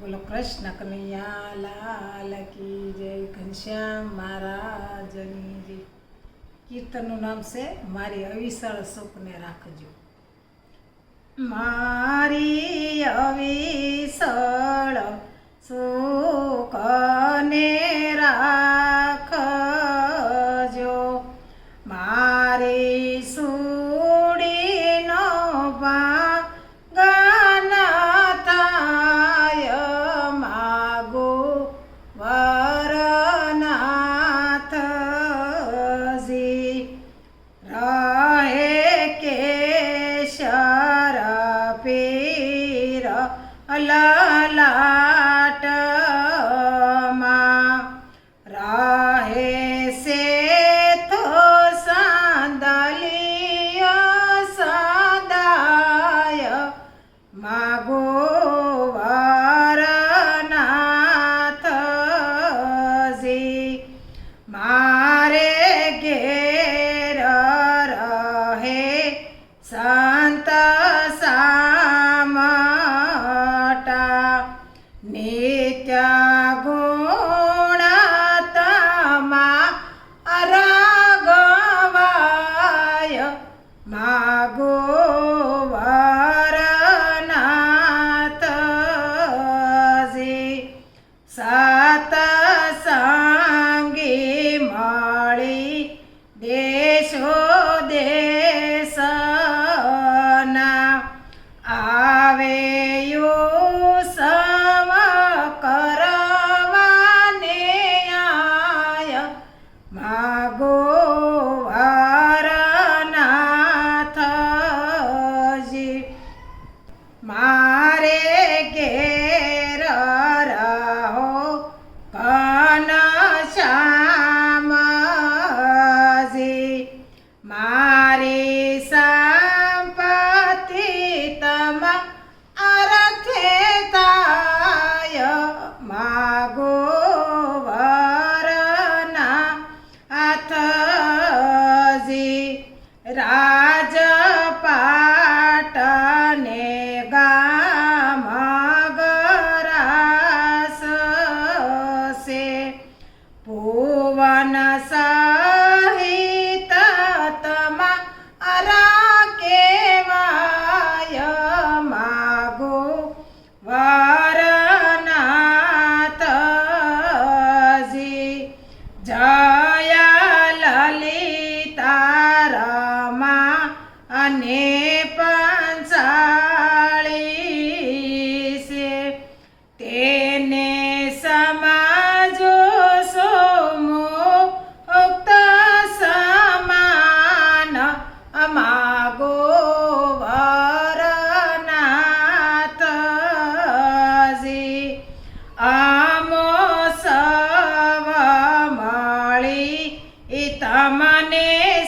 બોલો, કૃષ્ણ કનૈયા લાલ કી જય ઘનશ્યામ મહારાજની જય. કીર્તનનું નામ છે, મારી અવિશાળ સુખને રાખજો. મારી અવિસળ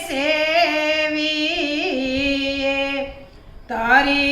સેવીએ તારી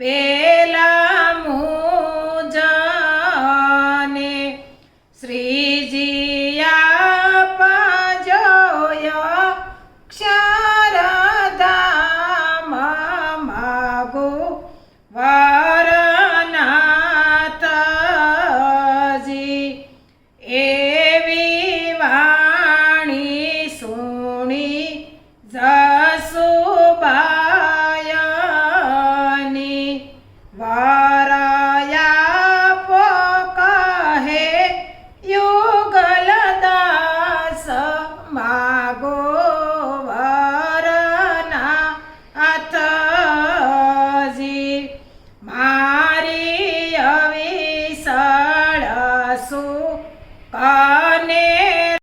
Pero